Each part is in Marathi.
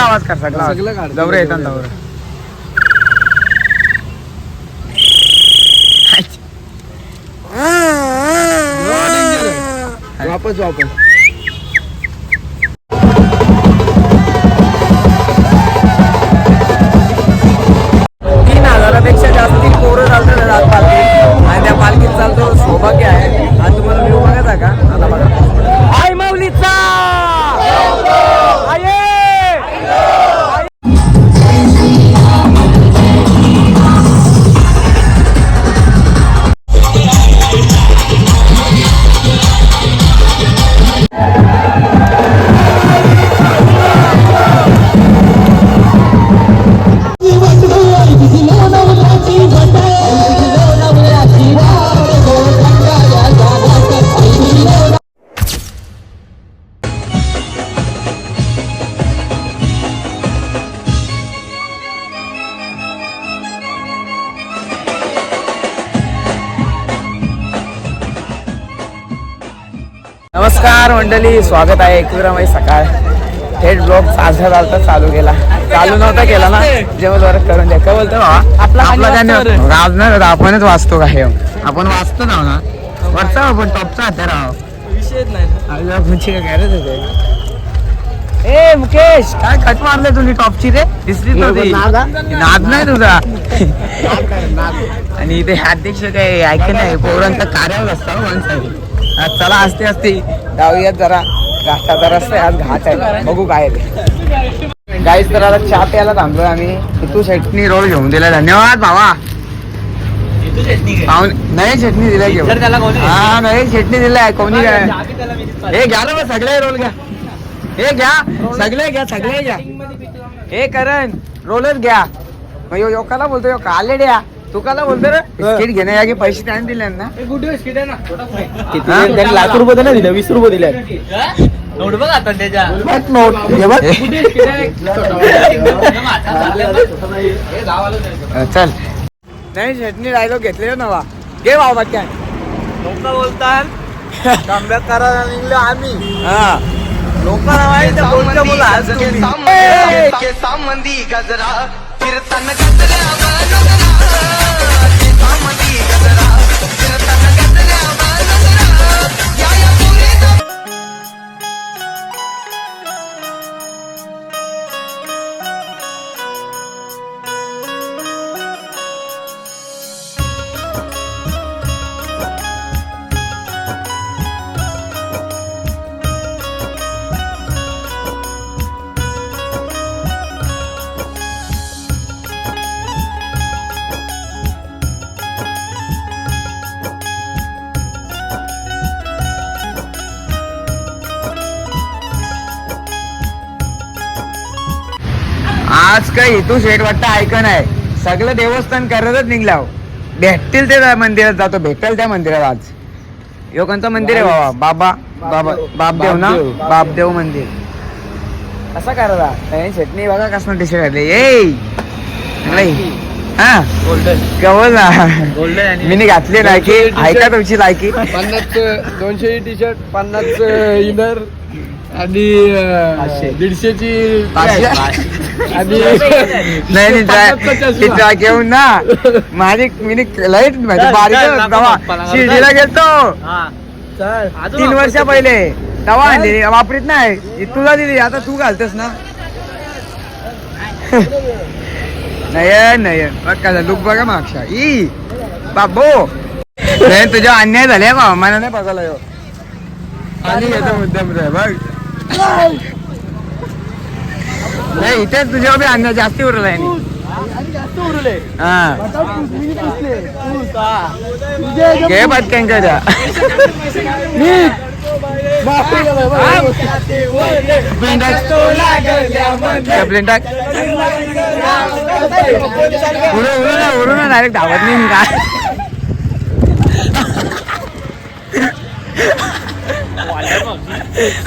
सगळा आवाज कर सगळा. जवळ येतात जवळ. वापस वापस. मंडळी स्वागत आहे. एकविरामाई सकाळ. थेट ब्लॉग साजरा झालता चालू केला. चालू नव्हता केला ना? जेव्हा जरा करून द्या काय बोलतो आपला राज नाही आपणच वाचतो काय आपण वाचतो ना हो ना वरचा आपण टॉपचा हात राव. नाही काय ए मुकेश काय कट मारले तुम्ही टॉपची रे? दिसली नाद नाही तुझा. आणि इथे अध्यक्ष काय ऐकलं नाही. पोरांचा कार्यावर असता हो माणसाने आज चला असते असते जाऊयात जरा. घाटा जरा असते आज घाट आहे. बघू काय आहे ते. गाईस तर आता चहा प्यायला थांबलोय आम्ही. तू चटणी रोल घेऊन दिला धन्यवाद भावा. नाही चटणी दिलाय घेऊन. हा नाही चटणी दिलाय. कोणी काय हे घ्या ना सगळे रोल घ्या. हे घ्या सगळे घ्या सगळे घ्या. हे करण रोलच घ्या. मग यो योकाला बोलतो यो काले द्या तू काला बोलतो रे बिस्किट घेण्यासाठी पैसे त्याने दिले ना. किती हा? त्यांनी लाख रुपये नाही दिले वीस रुपये दिले. बघ नोट हे बघ. चल. नाही चटणी डायलॉग घेतले नवा. घे बाबा काय लोक बोलतात कमबॅक करायला निघलो आम्ही. हा. लोकांना माहिती आहे, बोलता बोला. गजरा. कीर्तन आज काय इथू शेट वाटतं ऐकन आहे सगळं देवस्थान करतच निघलाव. भेटतील ते त्या मंदिरात जातो भेटेल त्या मंदिरात आज. यो कोणतं मंदिर आहे बाबा? बाबा बाबा बापदेव ना? बापदेव. मंदिर. कसा करायला चटणी बघा कसं टी शर्ट घातले ए हा? गोल्डन. कवल ना. गोल्डन मी घातली लायकी ऐका तुमची लायकी पन्नास दोनशे टी शर्ट पन्नास इनर आणि दीडशेची नाही नाही घेऊन ना माझी मी लाइट चल, बारीक शिर्डीला गेलतो. चल. तीन वर्ष पहिले. तेव्हा आणली वापरीत नाही. ही तुला दिली आता तू घालतेस ना. नयन नयन. बघ का लुक बघा मागच्या ई बाबो. नाही तुझ्या अन्याय झाले बा मला नाही बघायला. आणि येतो मुद्दाम बघ. नाही इथे तुझ्या बी अन्याय जास्ती उरला. आहे हा. घे पटक्यांच्या द्या. चपलीन टाक उडू उडू ना उडू ना डायरेक्ट धावत नाही मी काय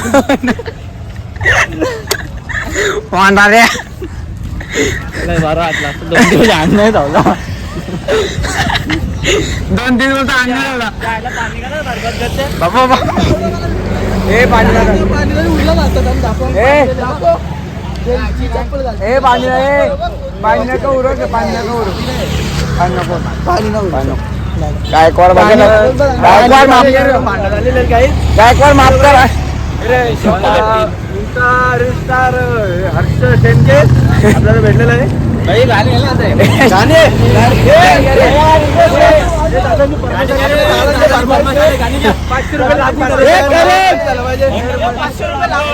वांडा रे दोन तीन वर्ष आणला बाबा बाबा. ए पाणी ए. पाणी ए पाणी नका उरक पाणी नका उरक पाणी नको. पाणी नको पाणी नको. गायकवाड बघा ना. गायकवाड माफ कर? स्टार स्टार हर्ष शेंडके आपल्याला भेटलेलं आहे काही गाणे पाचशे रुपये पाचशे रुपये लागू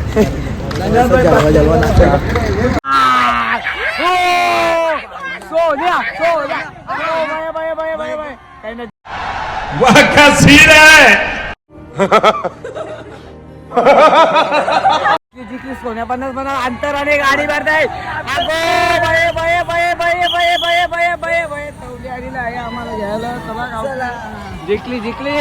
का सीन है जिंकली सोन्या पन्नास म्हणा अंतर आणि गाडी मारताय आम्हाला घ्यायला जिंकली जिंकली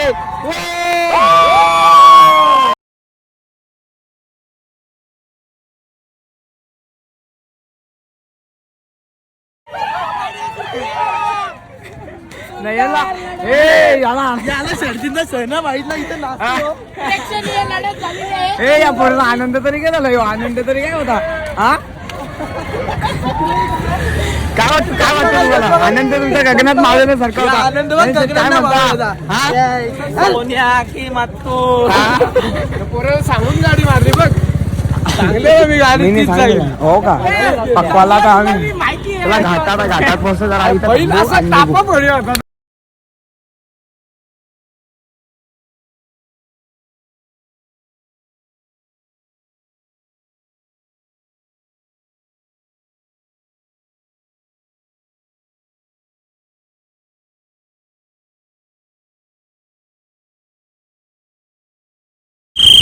नाही याला ए याला याला सर्दीचा सण वाईटला इथं नाचतो. प्रेक्षणीय लढत झालेली आहे. ए या पोराला आनंद तरी गेला ह्यो आनंद तरी काय होता? हा? काय वाटतं काय वाटतं तुम्हाला? आनंद तुमच्या गगनात मावल्यासारखा होता. आनंद बघ, गगनात काय म्हणता? मावला होता. हा? सोन्या की मातो? पोरं सांगून गाडी मारली बघ. चांगले मी मी गाडी नाही तीच सांगितलं. जाईल हो का? पक्वाला का आम्ही तुला घाटात घाटात पोहोचतो जरा इथं थांबू होता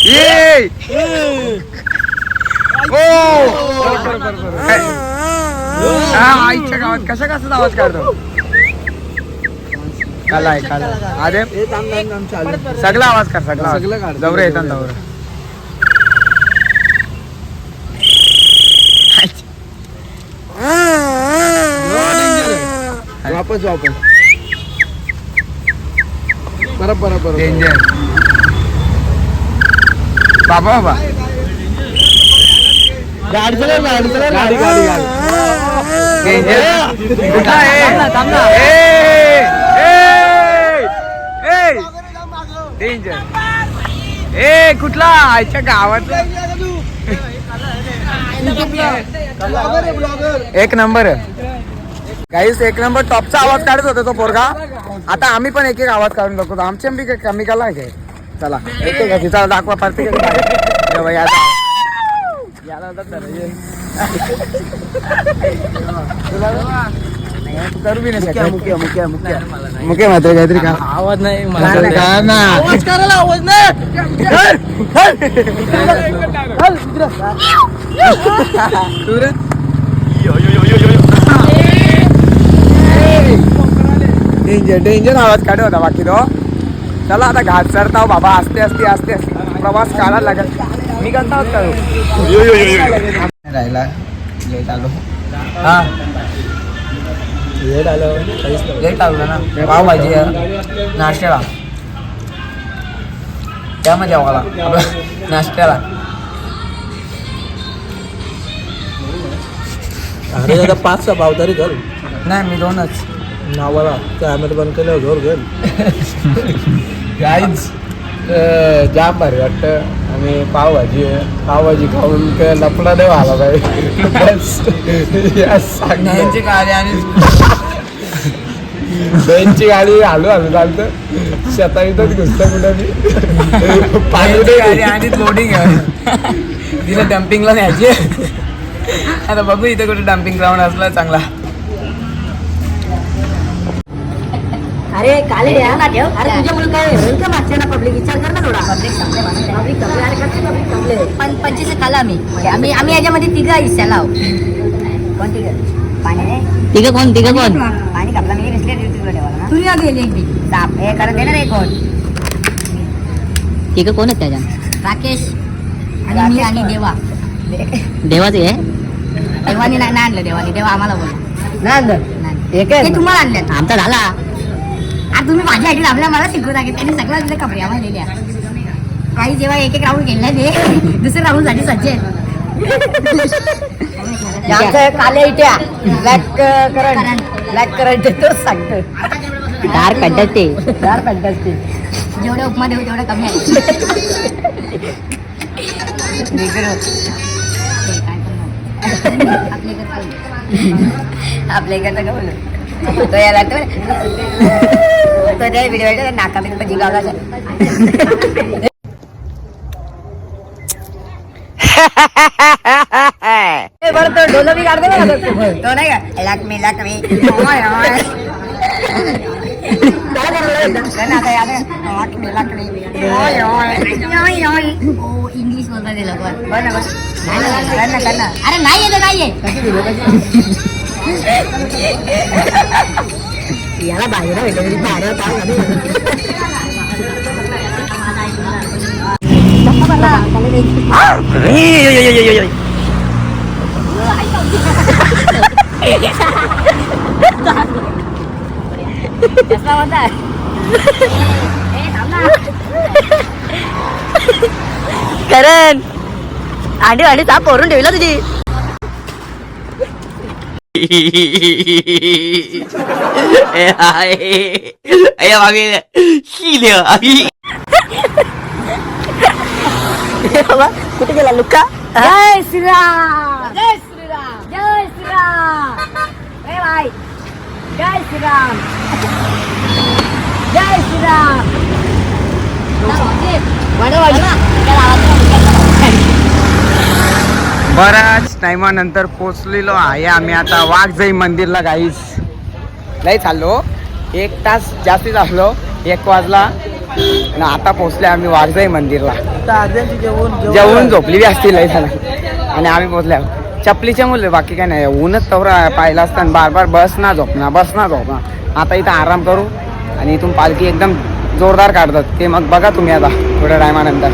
ए! ओ! हा, आईच्या गावात कशा कसा आवाज काढतो? काला आहे काला अरे सगळा आवाज कर सगळा सगळं आवाज. काढ. दौरे येतात दौरे वापस वापस. बरं बरं बरं डेंजर बाबा बाबा. गाडी चला गाडी चला गाडी गाडी गाडी. डेंजर कुठला आहे? ए! ए! ए! डेंजर ए कुठला? आईच्या गावात एक नंबर. काहीच एक नंबर. टॉपचा आवाज काढत होता तो पोरगा. आता आम्ही पण एक एक आवाज काढून दाखवतो आमच्या काही कमी कला आहे काय चला. येतो का तिचा दाखवा पार्टी करू बी मुख्य मुख्य मुख्य मुख्य मात्र काहीतरी का? आवाज नाही आवाज नाही. डेंजर डेंजर आवाज काढ होता बाकी तो. चला आता घाट चढताव बाबा. असते असते असते असते प्रवास काढायला लागत मी करता राहिला. लेट आलो. हा. लेट आलं. लेट आलो ना. पावभाजी आहे. नाश्त्याला. त्यामध्ये आम्हाला आपला नाश्त्याला. अरे दादा पाच सहा पाव तरी घाल नाही मी दोनच. नावाला. कॅमेरा बंद केल्यावर जोर घाल गाईज जाम भारी वाटतं. आणि पावभाजी आहे पावभाजी खाऊन काय लपडा नाही व्हायला पाहिजे. न्यायची गाडी आणि बेंचची गाडी हलू हलू चालतं. शेताईतच घुसतं कुठं मी गाडी आणि लोडिंग तिला डम्पिंगला न्यायची आता बघू इथे कुठे डम्पिंग ग्राउंड असला चांगला. अरे काले या ना ठेव. अरे तुझ्यामुळे काय? होईल का मागच्या ना पब्लिक विचार कर ना थोडा. पब्लिक संपले पब्लिक संपले. अरे कसं पब्लिक संपले? पण पंचवीस खाला आम्ही. आम्ही आम्ही याच्यामध्ये तिघं हिस्सा लाव कोण तिघं? पाणी तिघं कोण? तिघं कोण? पाणी कापला. मी ठेवाला ना. तुझी गेली एक बी. साप. हे करत देणार एक कोण. तिघं कोण आहेत त्याच्या राकेश आणि मी. आणि देवा. देवाचे आहे? देवानी नाही नाही आणलं देवानी. देवा आम्हाला बोल नाही आणलं. तुम्हाला आणलं आमचा झाला. अरे तुम्ही माझ्या आयडी लाभल्या मला शिकवू लागेल त्यांनी सगळं तिथे कपडे आम्हाला दिल्या काही जेव्हा एक एक राऊंड खेळला ते दुसऱ्या राऊंडसाठी सज्ज काले इट्या. ब्लॅक करंट ब्लॅक करंट तोच सांगतो डार्क फॅन्टॅस्टी डार्क फॅन्टॅस्टी जेवढे उपमा देऊ तेवढं कमी आहे. आपल्या इकडचं का बोलू तो याला तो तो त्या व्हिडिओ नाका बिन पण जिगावला बरं तो डोलो बी काढते बघा तो. तो नाही का लक्ष्मी लक्ष्मी ओय, ओय. काय करायला लागलं? नाही, आता याद आहे. लक्ष्मी लक्ष्मी ओय, ओय. ओय, ओय. ओ, इंग्लिश बोलता ते लोक बरं ना बरं. नाही ना, कर ना, कर ना. अरे नाही येत ay, ay, mami, gilio, ay. Mama, kuta kela Luka. Jai Sri Ram. Jai Sri Ram. Jai Sira. Bye bye. Jai Sira. Hai, Sri Ram. Wala wala. Kela wala. बऱ्याच टायमानंतर पोचलेलो आहे आम्ही आता वाघजाई मंदिरला गाईस लई चाललो. एक तास जास्तीच असलो एक वाजला. आणि आता पोचले आम्ही वाघजाई मंदिरला. जेवून झोपली बी असतील लई झालं. आणि आम्ही पोचल्या चपलीच्या मुलं बाकी काय नाही. ऊनच तवरा पाहिला असताना बार बार बस ना झोपणार बस ना झोपणार आता इथं आराम करू आणि इथून पालखी एकदम जोरदार काढतात. ते मग बघा तुम्ही आता थोड्या टायमानंतर.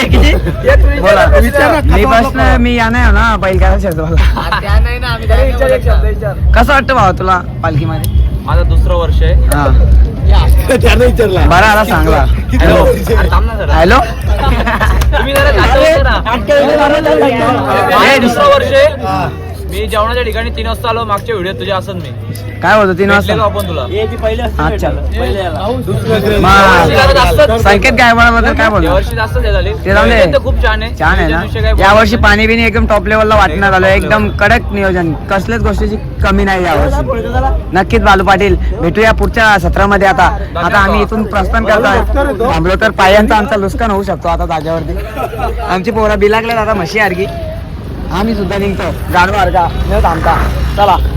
किती किती बोला मी बसलं मी या नाही ना कसं वाटतं भावा तुला पालखीमध्ये माझं दुसरं वर्ष आहे. हा. बरं आला चांगला हॅलो हॅलो तुम्ही जरा जास्त होते ना. हे माझं दुसरं वर्ष आहे मी जेवणाच्या ठिकाणी तीन वाजता आलो मागच्या व्हिडिओ तुझे असत मी. काय होतं तीन वाजता? आपण तुला. अच्छा. यावर्षी मग संकेत काय बोलतो? यावर्षी जास्त हे झाले. ते जाऊ दे. नियोजन तर खूप छान आहे. छान आहे ना? काय या वर्षी बोलायचं पाणी बिनी एकदम टॉप लेवलला वाटण्यात आलं एकदम कडक नियोजन. कसल्याच गोष्टीची कमी नाही यावर्षी नक्कीच बालू पाटील भेटूया पुढच्या सत्रामध्ये आता. आता आम्ही इथून प्रस्थान करतोय. थांबलो तर पायांचा आमचा नुकसान होऊ शकतो आता जागेवरती. आमची पोरं बिलागल्यात आता म्हशी आरगी. आम्ही सुद्धा निघतो. गाणवार का न थांबता. चला.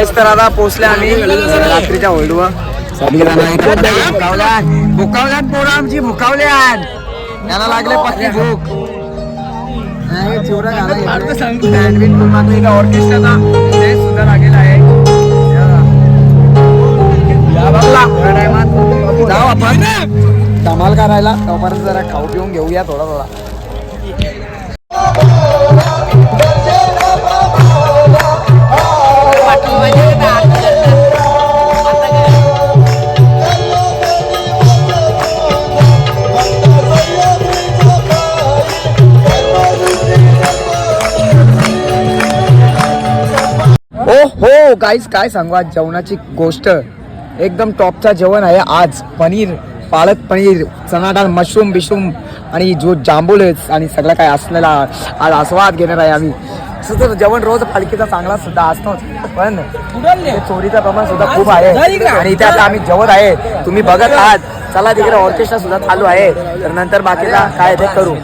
गाईस तर आता पोहोचले आम्ही. रात्रीच्या होल्डवर भुकावल्यात भुकावल्यात पोरं आमची भुकावल्यात त्याला लागले पत्नी भूक नाही, चिवडा घाला. सँडविच ऑर्केस्ट्राचा ते सुद्धा लागेल आहे. या. बघला, या टायमात जाऊ आपण. धमाल करायला. तोपर्यंत जरा खाऊ पिऊन घेऊया थोडा थोडा. हो गाईस काय सांगू? आज जेवणाची गोष्ट एकदम टॉपचा जेवण आहे. आज पनीर पालक पनीर चना डाळ मशरूम बिशरूम आणि जो जांभूळ आहे आणि सगळं काय असलेला आज आस्वाद घेणार आहे आम्ही. असं तर जेवण रोज पालखीचा चांगला सुद्धा असतोच. पण हे चोरीचं प्रमाण सुद्धा खूप आहे. आणि इथे आता आम्ही जेवत आहे. तुम्ही बघत आहात. चला तिकडे ऑर्केस्ट्रा सुद्धा चालू आहे. तर नंतर बाकीचा काय ते करू.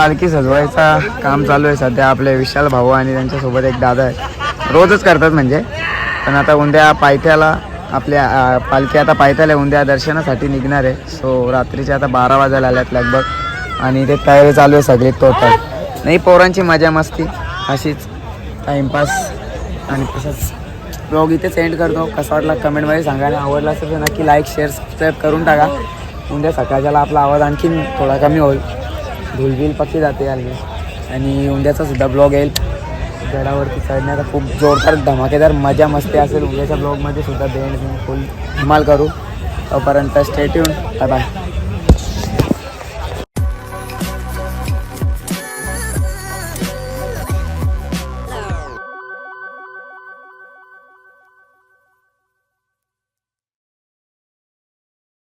पालखी सजवायचा काम चालू आहे सध्या. आपले विशाल भाऊ आणि त्यांच्यासोबत एक दादा आहे. रोजच करतात म्हणजे. पण आता उद्या पायथ्याला आपल्या पालखी आता पायथ्याला उद्या दर्शनासाठी निघणार आहे. सो रात्रीचे आता बारा वाजायला आल्यात लगभग. आणि ते तयारी चालू आहे सगळी टोटल नाही पोरांची मजा मस्ती. अशीच टाईमपास आणि तसंच ब्लॉग इथे सेंड करतो. कसा वाटला कमेंटमध्ये सांगायला आवडला असेल तर नक्की लाईक शेअर सबस्क्राईब करून टाका. उद्या सकाळच्याला आपला आवाज आणखीन थोडा कमी होईल. धुलबिल पक्षी जाते आले आणि उद्याचा सुद्धा ब्लॉग येईल. गडावरती चढण्याचा खूप जोरदार धमाकेदार मजा मस्ती असेल. उद्याच्या ब्लॉगमध्ये सुद्धा बेंड फुल धमाल करू. तोपर्यंत स्टेट्यून बाय